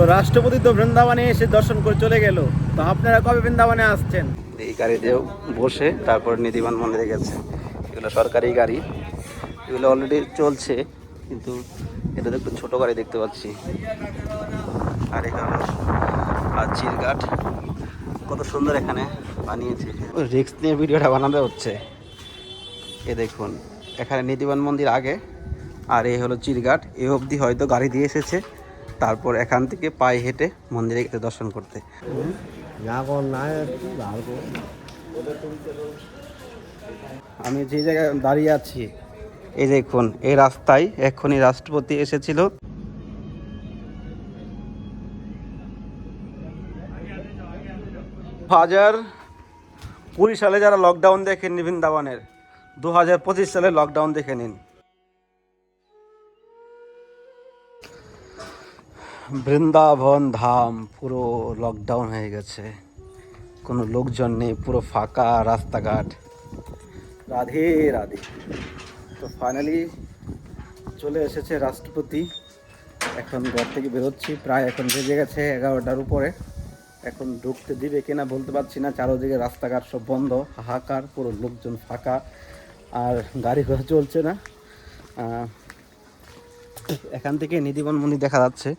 তো রাষ্ট্রপতি তো বৃন্দাবনে এসে দর্শন করে চলে গেল। তো আপনারা কবে বৃন্দাবনে আসছেন? এই গাড়িতেও বসে তারপর নিধিবান মন্দিরে গেছে। এগুলো সরকারি গাড়ি। এগুলো অলরেডি চলছে, কিন্তু এটা একটু ছোটো গাড়ি দেখতে পাচ্ছি। আর এখানে আর চিরঘাট কত সুন্দর এখানে বানিয়েছে। রিক্স নিয়ে ভিডিওটা বানাতে হচ্ছে। এ দেখুন, এখানে নিধিবান মন্দির আগে, আর এই হলো চিরঘাট এ অবধি হয়তো গাড়ি দিয়ে এসেছে। তারপর এখান থেকে পায়ে হেঁটে মন্দিরে গেতে দর্শন করতে। আমি যে জায়গায় দাঁড়িয়ে আছি এই দেখুন এই রাস্তায় এক্ষুনি রাষ্ট্রপতি এসেছিল। হাজার কুড়ি সালে যারা লকডাউন দেখেন নিবিন বৃন্দাবনের দু হাজার পঁচিশ সালে লকডাউন দেখে নিন। বৃন্দাবন ধাম পুরো লকডাউন হয়ে গেছে। কোনো লোকজন নেই, পুরো ফাঁকা রাস্তাঘাট। রাধে রাধে। তো ফাইনালি চলে এসেছে রাষ্ট্রপতি। এখন ঘর থেকে বেরোচ্ছি, প্রায় এখন বেজে গেছে এগারোটার উপরে। এখন ঢুকতে দিবে কিনা বলতে পারছি না, চারোদিকে রাস্তাঘাট সব বন্ধ, হাহাকার, পুরো লোকজন ফাঁকা, আর গাড়ি ঘোড়া চলছে না। এখান থেকে নিধিবন মন্দির দেখা যাচ্ছে।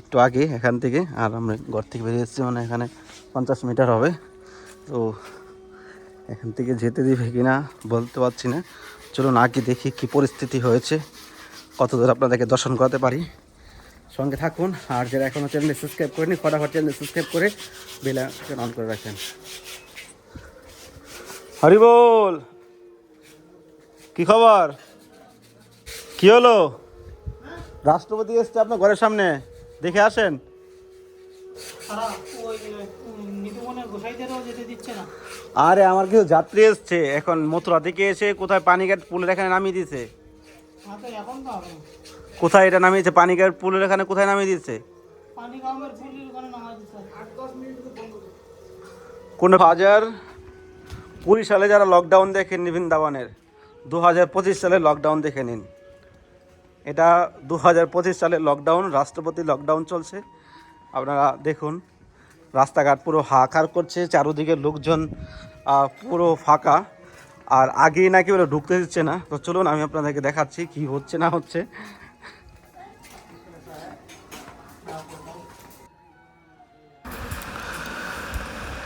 একটু আগে এখান থেকে, আর আমরা ঘর থেকে বেরিয়ে এসেছি মানে এখানে পঞ্চাশ মিটার হবে। তো এখান থেকে যেতে দিবে কিনা বলতে পারছি না। চলুন আগে দেখি কি পরিস্থিতি হয়েছে। কত দূর আপনাদেরকে দর্শন করাতে পারি? সঙ্গে থাকুন, আর যারা এখনও চ্যানেল সাবস্ক্রাইব করেনি, ফটাফট চ্যানেল সাবস্ক্রাইব করে বেল অন করে রাখেন। হরি বল কি খবর? কি হলো? রাষ্ট্রপতি এসছে আপনার ঘরের সামনে। দেখে আসেন। আরে, আমার কিছু যাত্রী এসছে। এখন মথুরা থেকে এসে কোথায় পানিঘাট পুলের এখানে নামিয়ে দিয়েছে? কোথায় এটা নামিয়েছে? পানিঘাট পুলের এখানে কোথায় নামিয়ে দিয়েছে? কোন হাজার কুড়ি সালে যারা লকডাউন দেখেন বৃন্দাবনের, দু হাজার পঁচিশ সালে লকডাউন দেখে নিন। এটা দু হাজার পঁচিশ সালে লকডাউন রাষ্ট্রপতি লকডাউন চলছে। আপনারা দেখুন, রাস্তাঘাট পুরো হাহাকার করছে, চারোদিকে লোকজন পুরো ফাঁকা। আর আগেই নাকি ওরা ঢুকতে দিচ্ছে না। তো চলুন, আমি আপনাদেরকে দেখাচ্ছি কি হচ্ছে না হচ্ছে।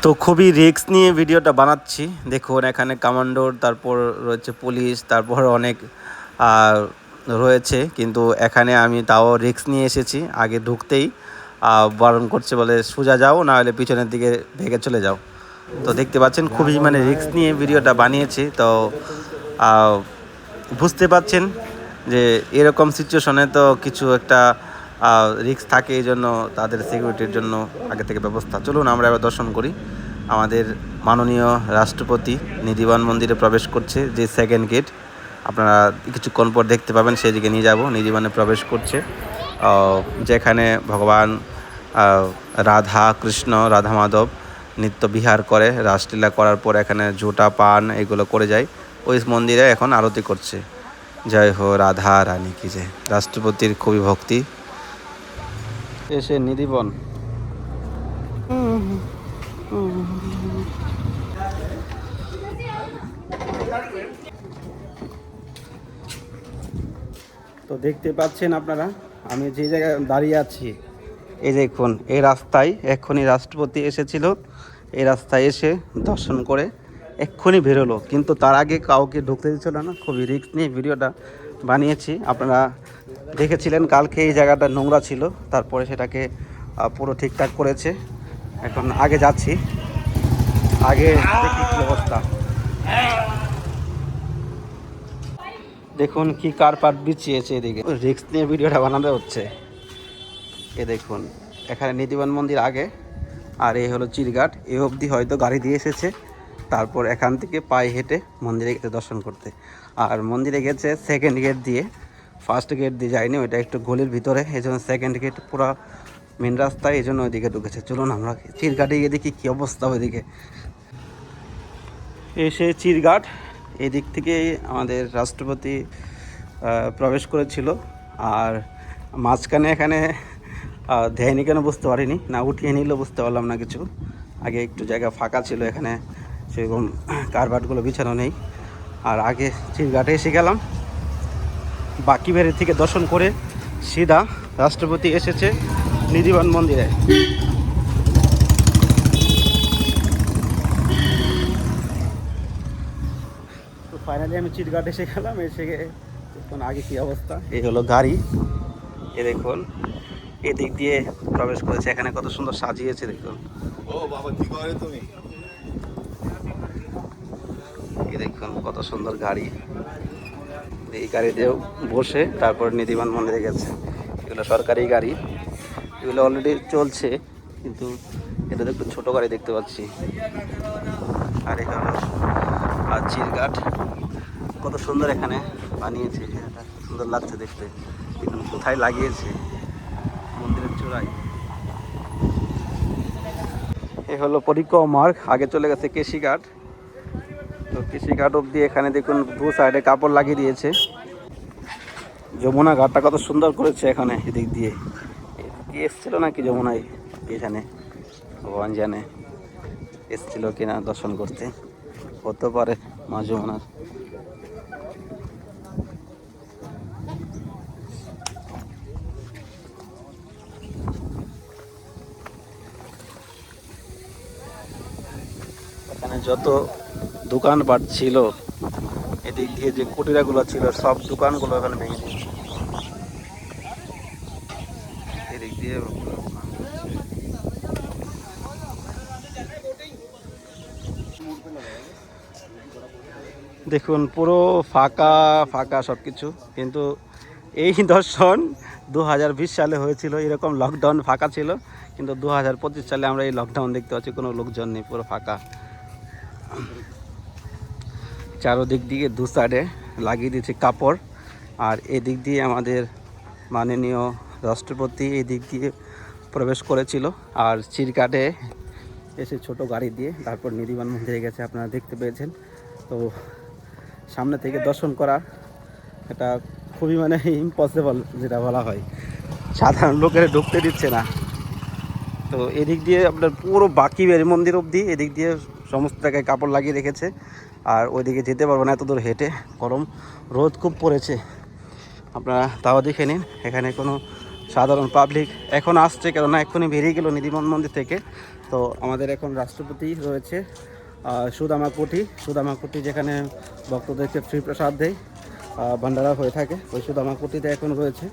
তো খুবই রিস্ক নিয়ে ভিডিওটা বানাচ্ছি। দেখুন, এখানে কমান্ডোর তারপর রয়েছে পুলিশ তারপর অনেক রয়েছে, কিন্তু এখানে আমি তাও রিস্ক নিয়ে এসেছি, আগে ঢুকতেই বারণ করছে বলে সোজা যাও, না হলে পিছনের দিকে ভেগে চলে যাও। তো দেখতে পাচ্ছেন, খুবই মানে রিস্ক নিয়ে ভিডিওটা বানিয়েছি, তো বুঝতে পাচ্ছেন যে এরকম সিচুয়েশনে তো কিছু একটা রিস্ক থাকে, এই জন্য তাদের সিকিউরিটির জন্য আগে থেকে ব্যবস্থা। চলুন, আমরা এবার দর্শন করি। আমাদের মাননীয় রাষ্ট্রপতি নিধিবান মন্দিরে প্রবেশ করছে, যে সেকেন্ড গেট আপনারা কিছুক্ষণ পর দেখতে পাবেন, সেই দিকে নিয়ে যাব। নিধিবানে প্রবেশ করছে। যেখানে ভগবান রাধা কৃষ্ণ, রাধা মাধব নিত্য বিহার করে, রাসলীলা করার পর এখানে ঝোটা পান, এগুলো করে যায়। ওই মন্দিরে এখন আরতি করছে। জয় হো রাধা, রানী কি যে রাষ্ট্রপতির খুবই ভক্তি। এসে নিধিবন। তো দেখতে পাচ্ছেন আপনারা, আমি যে জায়গায় দাঁড়িয়ে আছি। এই দেখুন, এই রাস্তায় এক্ষুনি রাষ্ট্রপতি এসেছিল। এই রাস্তায় এসে দর্শন করে এক্ষুনি বেরোলো। কিন্তু তার আগে কাউকে ঢুকতে দিচ্ছিল না খুবই রিস্ক নিয়ে ভিডিওটা বানিয়েছি। আপনারা দেখেছিলেন, কালকে এই জায়গাটা নোংরা ছিল, তারপরে সেটাকে পুরো ঠিকঠাক করেছে। এখন আগে যাচ্ছি। আগে অবস্থা। দেখুন কি কার্পাট বিছিয়েছে এদিকে। রিক্স নিয়ে ভিডিওটা বানাতে হচ্ছে। এ দেখুন, এখানে নিধিবান মন্দির আগে, আর এই হলো চিরঘাট। এ অবধি হয়তো গাড়ি দিয়ে এসেছে। তারপর এখান থেকে পায়ে হেঁটে মন্দিরে গেছে দর্শন করতে। আর মন্দিরে গেছে সেকেন্ড গেট দিয়ে। ফার্স্ট গেট দিয়ে যায়নি, ওইটা একটু গলির ভিতরে। এই জন্য সেকেন্ড গেট পুরো মেন রাস্তায় এই জন্য ওইদিকে ঢুকেছে। চলুন আমরা চিরঘাটে গিয়ে দেখি কী অবস্থা ওইদিকে। এসে চিরঘাট এই দিক থেকে আমাদের রাষ্ট্রপতি প্রবেশ করেছিল। আর মাঝখানে এখানে দেয়নি কেন বুঝতে পারিনি। না উঠিয়ে নিলেও বুঝতে পারলাম না কিছু। আগে একটু জায়গা ফাঁকা ছিল এখানে, সেরকম কারবাটগুলো বিছানো নেই। আর আগে চিরঘাটে এসে গেলাম। বাকি বেড়ে থেকে দর্শন করে সিধা রাষ্ট্রপতি এসেছে নিধিবান মন্দিরে। ফাইনালি আমি চিটঘাট এসে গেলাম এসে দেখুন আগে কি অবস্থা। এই হলো গাড়ি। এ দেখুন এদিক দিয়ে প্রবেশ করেছে। এখানে কত সুন্দর সাজিয়েছে দেখুন। ও বাবা কি করে তুমি? এই দেখুন কত সুন্দর গাড়ি। এই গাড়িতেও বসে তারপর নিধিবান মন্দিরে গেছে এগুলো সরকারি গাড়ি। এগুলো অলরেডি চলছে কিন্তু এটা তো একটু ছোটো গাড়ি দেখতে পাচ্ছি। আর এখানে আর চিরঘাট কত সুন্দর এখানে বানিয়েছে জায়গাটা সুন্দর লাগছে দেখতে। দেখুন কোথায় লাগিয়েছে? মন্দিরের চূড়ায়। এ হলো পরিক্রমা মার্গ, আগে চলে গেছে কেশিঘাট। তো কৃষিঘাট অব্দি এখানে দেখুন দু সাইডে কাপড় লাগিয়ে দিয়েছে। যমুনা ঘাটটা কত সুন্দর করেছে এখানে, এদিক দিয়ে। এসছিল নাকি যমুনায়? এখানে ভগবান জানে। এসছিল কিনা দর্শন করতে। হতে পারে মাঝে যমুনার। এখানে যত দোকানপাট ছিল, এদিক দিয়ে যে কুটিরাগুলো ছিল, সব দোকানগুলো এখানে ভেঙে দিয়েছে। এদিক দিয়ে দেখুন, পুরো ফাঁকা ফাঁকা সব কিছু কিন্তু এই দর্শন দু হাজার বিশ সালে হয়েছিল, এরকম লকডাউন ফাঁকা ছিল। কিন্তু দু হাজার পঁচিশ সালে আমরা এই লকডাউন দেখতে পাচ্ছি, কোনো লোকজন নেই, পুরো ফাঁকা। চারোদিক দিয়ে দু সাইডে লাগিয়ে দিয়েছে কাপড়, আর এদিক দিয়ে আমাদের মাননীয় রাষ্ট্রপতি এদিক দিয়ে প্রবেশ করেছিল, আর চিরকাটে এসে ছোট গাড়ি দিয়ে, তারপর নিধিবান মন্দিরে গেছে, আপনারা দেখতে পেয়েছেন। তো সামনে থেকে দর্শন করা এটা খুবই মানে ইম্পসিবল যেটা বলা হয়। সাধারণ লোকেরা ঢুকতে দিচ্ছে না। তো এদিক দিয়ে আপনার পুরো বাকি বেরি মন্দির অবধি এদিক দিয়ে সমস্ত জায়গায় কাপড় লাগিয়ে রেখেছে। আর ওইদিকে যেতে পারব না, এত দূর হেঁটে, গরম, রোদ খুব পড়েছে। আপনারা তাও দেখে নিন, এখানে কোনো সাধারণ পাবলিক এখন আসছে কেননা এক্ষুনি বেরিয়ে গেল নিধিমন মন্দির থেকে। তো আমাদের এখন রাষ্ট্রপতি রয়েছে। সুদামাকুটি সুদামাকুটি যেখানে ভক্তদেরকে ফ্রি প্রসাদ দেয় ভান্ডারা হয়ে থাকে ওই সুদামা সুদামাকুটিতে এখন রয়েছে।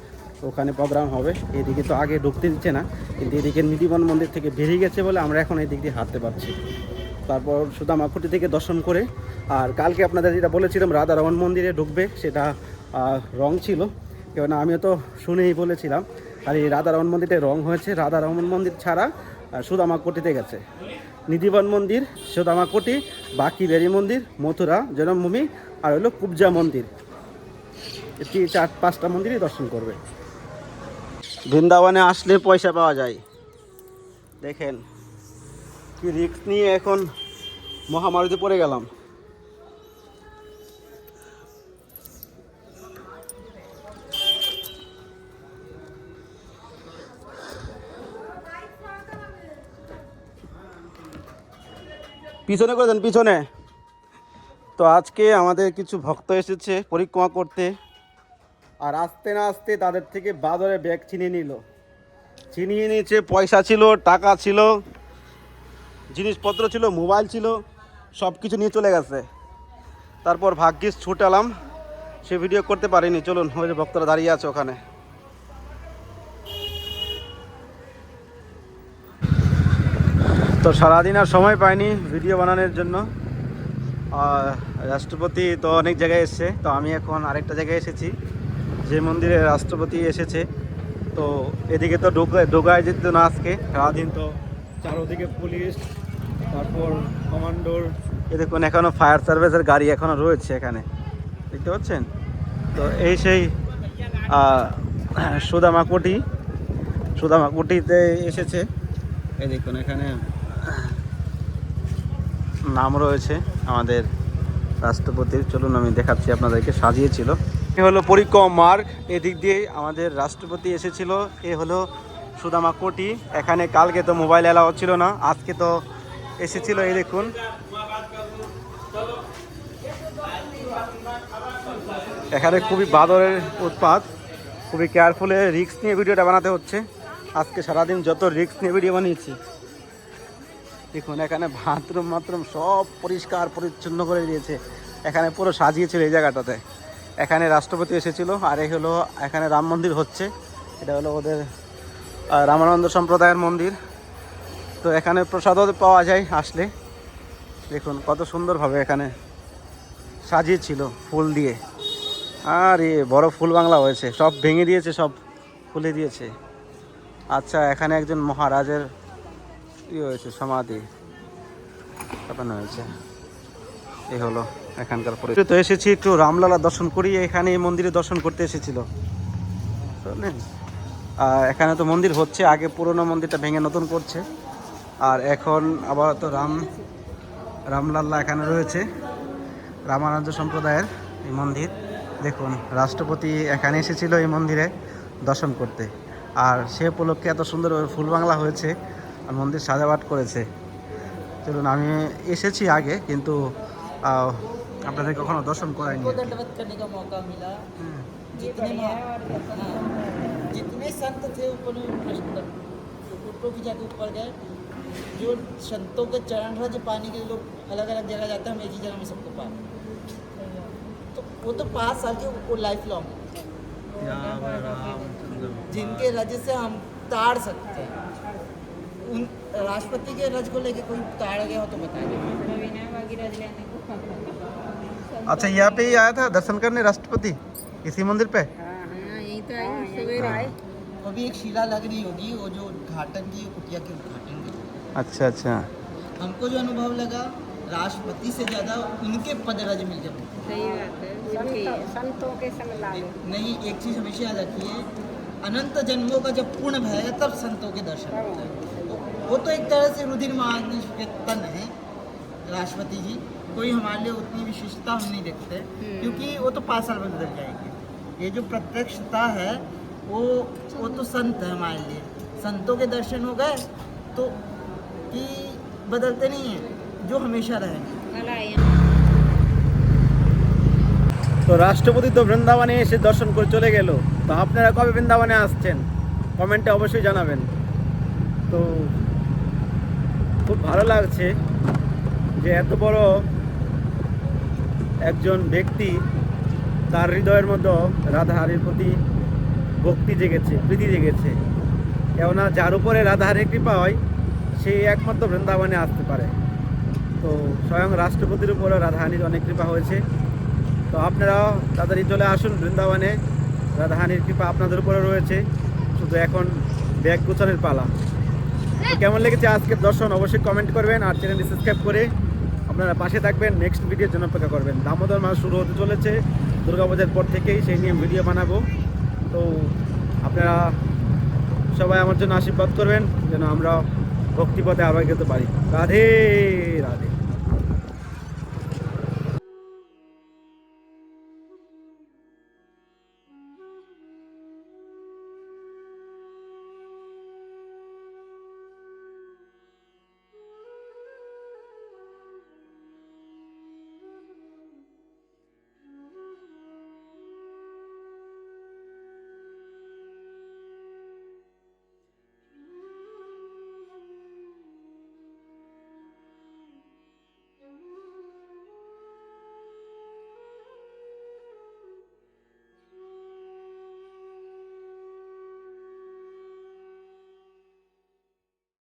ওখানে প্রোগ্রাম হবে। এদিকে তো আগে ঢুকতে দিচ্ছে না কিন্তু এদিকে নিধিবন মন্দির থেকে বেরিয়ে গেছে বলে আমরা এখন এই দিক দিয়ে হাঁটতে পারছি। তারপর সুদামা সুদামাকুটি থেকে দর্শন করে আর কালকে আপনাদের যেটা বলেছিলাম রাধা রমন মন্দিরে ঢুকবে সেটা রং ছিল। কেননা আমিও তো শুনেই বলেছিলাম আর এই রাধা রমন মন্দিরে রং হয়েছে রাধা রমন মন্দির ছাড়া আহ, সুদামাকুটিতে গেছে। নিধিবন মন্দির, সুদামাকুটি বাকি বেরি মন্দির, মথুরা, জন্মভূমি, আর হলো কুবজা মন্দির। এটি চার, পাঁচটা মন্দিরই দর্শন করবে। বৃন্দাবনে আসলে পয়সা পাওয়া যায়। দেখেন, কি রিক্স নিয়ে এখন মহামারীতে পড়ে গেলাম। পিছনে করে দেন, পিছনে। তো আজকে আমাদের কিছু ভক্ত এসেছে পরিক্রমা করতে। আর আসতে না আসতে তাদের থেকে বাদরে ব্যাগ ছিনিয়ে নিল। ছিনিয়ে নিয়েছে, পয়সা ছিল, টাকা ছিল, জিনিসপত্র ছিল, মোবাইল ছিল সব কিছু নিয়ে চলে গেছে। তারপর ভাগ্যিস ছুটালাম সে ভিডিও করতে পারিনি। চলুন, ওই যে ভক্তরা দাঁড়িয়ে আছে ওখানে। তো সারাদিন আর সময় পাইনি ভিডিও বানানোর জন্য। রাষ্ট্রপতি তো অনেক জায়গায় এসছে, তো আমি এখন আরেকটা জায়গায় এসেছি, যে মন্দিরে রাষ্ট্রপতি এসেছে। তো এদিকে তো ঢোকায় ঢোকায় যেত না আজকে, সারাদিন তো চারোদিকে পুলিশ, তারপর কমান্ডোর। এ দেখুন এখনও ফায়ার সার্ভিসের গাড়ি এখনও রয়েছে এখানে। দেখতে পাচ্ছেন? তো এই সেই সুদামাকুটি, সুদামাকুটিতে এসেছে। এই দেখুন, এখানে নাম রয়েছে আমাদের রাষ্ট্রপতির। চলুন আমি দেখাচ্ছি আপনাদেরকে, সাজিয়েছিল। এ হলো পরিক্রমা মার্গ, এদিক দিয়ে আমাদের রাষ্ট্রপতি এসেছিল, এ হলো সুদামা কোটি। এখানে কালকে তো মোবাইল এলাও ছিল না, আজকে তো এসেছিল, এই দেখুন। এখানে খুবই বাদরের উৎপাত, খুবই কেয়ারফুলে রিক্স নিয়ে ভিডিওটা বানাতে হচ্ছে। আজকে সারাদিন যত রিক্স নিয়ে ভিডিও বানিয়েছি। দেখুন, এখানে বাথরুম, মাথরুম সব পরিষ্কার, পরিচ্ছন্ন করে দিয়েছে। এখানে পুরো সাজিয়েছিল এই জায়গাটাতে। এখানে রাষ্ট্রপতি এসেছিল, আর এই হলো, এখানে রাম মন্দির হচ্ছে। এটা হলো ওদের রামানন্দ সম্প্রদায়ের মন্দির। তো এখানে প্রসাদও পাওয়া যায় আসলে। দেখুন, কত সুন্দরভাবে এখানে সাজিয়েছিল ফুল দিয়ে। আর এ বড় ফুল বাংলা হয়েছে। সব ভেঙে দিয়েছে, সব খুলে দিয়েছে। আচ্ছা এখানে একজন মহারাজের ই হয়েছে, সমাধি স্থাপন হয়েছে। এই হলো এখানকার পরিস্থিতি তো এসেছি একটু রামলালা দর্শন করি এখানে এই মন্দিরে দর্শন করতে এসেছিল। আর এখানে তো মন্দির হচ্ছে, আগে পুরনো মন্দিরটা ভেঙে নতুন করছে। আর এখন আবার তো রাম রামলাল্লা এখানে রয়েছে রামানুজ সম্প্রদায়ের এই মন্দির। দেখুন, রাষ্ট্রপতি এখানে এসেছিল এই মন্দিরে দর্শন করতে। আর সে উপলক্ষে এত সুন্দর ফুল বাংলা হয়েছে। আর মন্দির সাজাবাট করেছে চলুন আমি এসেছি আগে কিন্তু আহ, আপনাদের কখনো দর্শন করাইনি को दंडवत करने का मौका मिला जितने महा- हाँ, जितने संत थे ऊपर में प्रश्न फोटो की जाके ऊपर गए जो संतों के चरण रज पाने के लिए लोग अलग अलग जगह जाते हैं हम एक ही जगह में सबको पाए तो वो तो पाँच साल के वो लाइफ लॉन्ग जिनके रज से हम ताड़ सकते हैं उन राष्ट्रपति के रज को लेके कोई ताड़ गया हो तो बताइए। अच्छा यहाँ पे ही आया था दर्शन करने राष्ट्रपति? इसी मंदिर पे? यहीं तो आई सवेरे आए। अभी एक शिला लग रही होगी वो जो उद्घाटन की कुटिया के उद्घाटन की। अच्छा अच्छा। हमको जो अनुभव लगा राष्ट्रपति से ज़्यादा उनके पद रज मिल गए सही बात है है। संतों के संग नहीं एक चीज़ हमेशा याद रखिए अनंत जन्मों का जब पूर्ण भयेगा तब संतों के दर्शन होते हैं। वो- वो तो एक तरह से रुधिर महाग्नि के तन है राष्ट्रपति जी कोई हमारे लिए उतनी विशिष्टता हम नहीं देखते क्योंकि वो तो पाँच साल में बदल जाएंगे ये जो प्रत्यक्षता है वो वो तो संत है हमारे लिए संतों के दर्शन हो गए तो कि बदलते नहीं हैं जो हमेशा रहेंगे कल आए हैं তো রাষ্ট্রপতি তো বৃন্দাবনে এসে দর্শন করে চলে গেল তো আপনারা কবে বৃন্দাবনে আসছেন কমেন্টে অবশ্যই জানাবেন তো খুব ভালো লাগছে যে এত বড় একজন ব্যক্তি তার হৃদয়ের মতো রাধাহারির প্রতি ভক্তি জেগেছে, প্রীতি জেগেছে। কেননা যার উপরে রাধাহারির কৃপা হয় সেই একমাত্র বৃন্দাবনে আসতে পারে। তো স্বয়ং রাষ্ট্রপতির উপরও রাধাহানির অনেক কৃপা হয়েছে। তো আপনারাও তাড়াতাড়ি চলে আসুন বৃন্দাবনে। রাধাহানির কৃপা আপনাদের উপরে রয়েছে। শুধু এখন ব্যাগ গোছানোর পালা। কেমন লেগেছে আজকে দর্শন অবশ্যই কমেন্ট করবেন আর চ্যানেলটি সাবস্ক্রাইব করে আপনারা পাশে থাকবেন। নেক্সট ভিডিওর জন্য অপেক্ষা করবেন। দামোদর মাস শুরু হতে চলেছে। দুর্গাপূজার পর থেকেই সেই নিয়ে ভিডিও বানাবো। তো আপনারা সবাই আমার জন্য আশীর্বাদ করবেন, যেন আমরা ভক্তিপথে আরও যেতে পারি। রাধে রাধে।